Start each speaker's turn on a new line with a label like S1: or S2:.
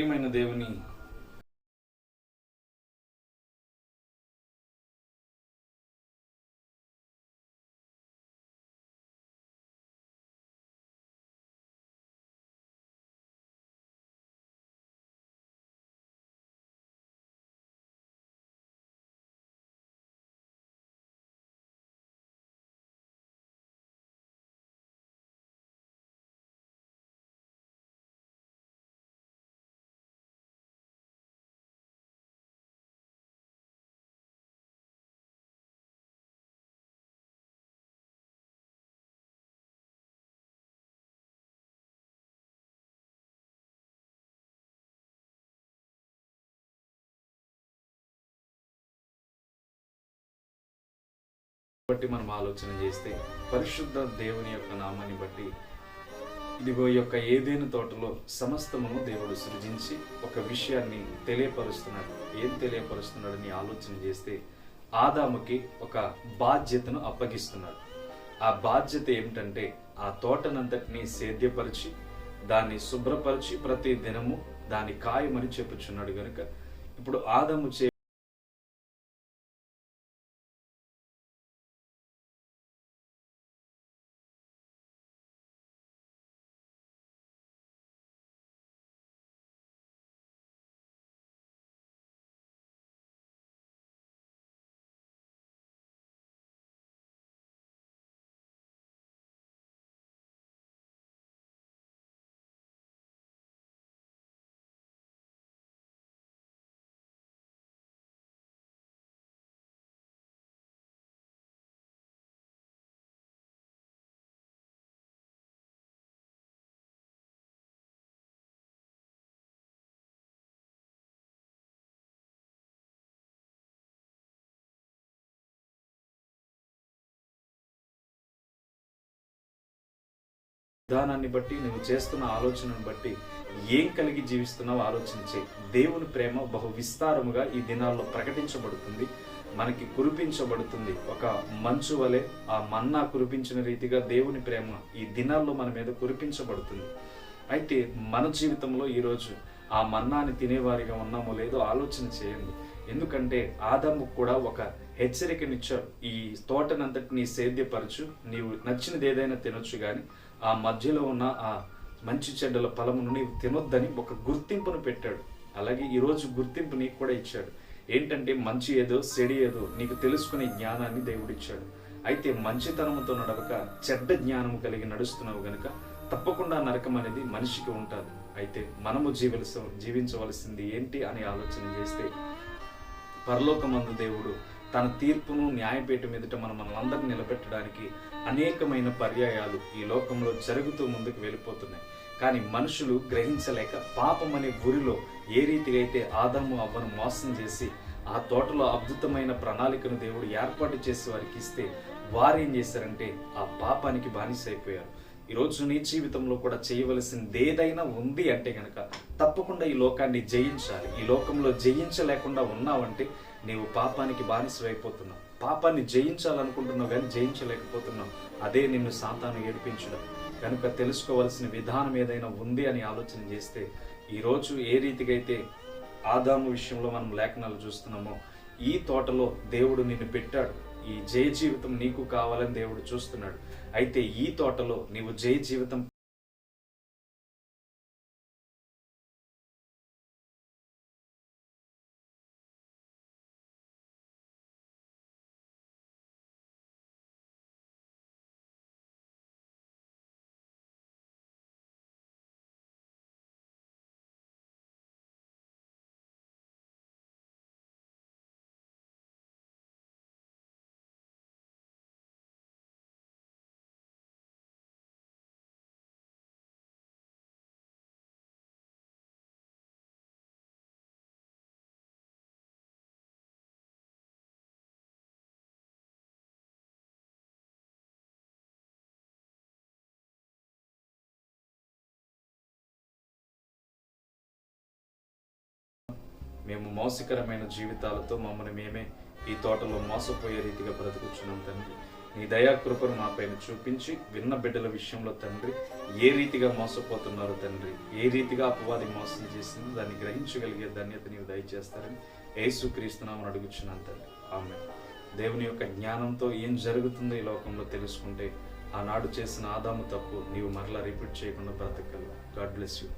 S1: ప్రియమైన దేవుని బట్టి మనం ఆలోచన చేస్తే పరిశుద్ధ దేవుని యొక్క నామాన్ని బట్టి ఇదిగో ఈ యొక్క ఏదైనా తోటలో సమస్తమును దేవుడు సృజించి ఒక విషయాన్ని తెలియపరుస్తున్నాడు. ఏం తెలియపరుస్తున్నాడని ఆలోచన చేస్తే ఆదాముకి ఒక బాధ్యతను అప్పగిస్తున్నాడు. ఆ బాధ్యత ఏమిటంటే ఆ తోటనంతటిని సేద్యపరిచి దాన్ని శుభ్రపరిచి ప్రతి దినము దాని కాయమని చెప్పుచున్నాడు గనుక ఇప్పుడు ఆదాము చే విధానాన్ని బట్టి నువ్వు చేస్తున్న ఆలోచనను బట్టి ఏం కలిగి జీవిస్తున్నావు ఆలోచించే దేవుని ప్రేమ బహు విస్తారముగా ఈ దినాల్లో ప్రకటించబడుతుంది. మనకి కురిపించబడుతుంది. ఒక మంచు వలె ఆ మన్నా కురిపించిన రీతిగా దేవుని ప్రేమ ఈ దినాల్లో మన మీద కురిపించబడుతుంది. అయితే మన జీవితంలో ఈరోజు ఆ మన్నాని తినేవారిగా ఉన్నామో లేదో ఆలోచన చేయండి. ఎందుకంటే ఆదాము కూడా ఒక హెచ్చరికనిచ్చాడు. ఈ తోటనంతటి నీ సేద్యపరచు నీవు నచ్చినది ఏదైనా తినొచ్చు కానీ ఆ మధ్యలో ఉన్న ఆ మంచి చెడ్డల ఫలమును నీవు తినొద్దని ఒక గుర్తింపును పెట్టాడు. అలాగే ఈరోజు గుర్తింపు నీకు కూడా ఇచ్చాడు. ఏంటంటే మంచి ఏదో సెడి ఏదో నీకు తెలుసుకునే జ్ఞానాన్ని దేవుడిచ్చాడు అయితే మంచితనముతో నడవక చెడ్డ జ్ఞానము కలిగి నడుస్తున్నావు గనుక తప్పకుండా నరకం అనేది మనిషికి ఉంటుంది. అయితే మనము జీవలస జీవించవలసింది ఏంటి అని ఆలోచన చేస్తే పరలోకమందు దేవుడు తన తీర్పును న్యాయపీఠం ఎదుట మనం మనలందరినీ నిలబెట్టడానికి అనేకమైన పర్యాయాలు ఈ లోకంలో జరుగుతూ ముందుకు వెళ్ళిపోతున్నాయి. కానీ మనుషులు గ్రహించలేక పాపం అనే గురిలో ఏ రీతిగా అయితే ఆదాము అవ్వను మోసం చేసి ఆ తోటలో అద్భుతమైన ప్రణాళికను దేవుడు ఏర్పాటు చేసి వారికి ఇస్తే వారు ఏం చేశారంటే ఆ పాపానికి బానిసైపోయారు. ఈరోజు నీ జీవితంలో కూడా చేయవలసింది ఏదైనా ఉంది అంటే కనుక తప్పకుండా ఈ లోకాన్ని జయించాలి. ఈ లోకంలో జయించలేకుండా ఉన్నావంటే నీవు పాపానికి బానిసవైపోతున్నావు పాపాన్ని జయించాలనుకుంటున్నావు కానీ జయించలేకపోతున్నావు. అదే నిన్ను సాతాను ఏడిపించడం. కనుక తెలుసుకోవలసిన విధానం ఏదైనా ఉంది అని ఆలోచన చేస్తే ఈరోజు ఏ రీతిగా అయితే ఆదాము విషయంలో మనం లేఖనాలు చూస్తున్నామో ఈ తోటలో దేవుడు నిన్ను పెట్టాడు. ఈ జయ జీవితం నీకు కావాలని దేవుడు చూస్తున్నాడు. అయితే ఈ తోటలో నీవు జయ జీవితం మేము మోసకరమైన జీవితాలతో మమ్మల్ని మేమే ఈ తోటలో మోసపోయే రీతిగా బ్రతుకుచున్నాం తండ్రి. నీ దయాకృపను మాపైన మా పైన చూపించి విన్న బిడ్డల విషయంలో తండ్రి ఏ రీతిగా మోసపోతున్నారు తండ్రి ఏ రీతిగా అపవాది మోసం చేసిందో దాన్ని గ్రహించగలిగే ధన్యత నీవు దయచేస్తారని ఏసుక్రీస్తున్నామని అడుగుచున్నాను తండ్రి. ఆమె దేవుని యొక్క జ్ఞానంతో ఏం జరుగుతుందో ఈ లోకంలో తెలుసుకుంటే ఆనాడు చేసిన ఆదాము తప్పు నీవు మరలా రిపీట్ చేయకుండా బ్రతకగలవు. God bless you.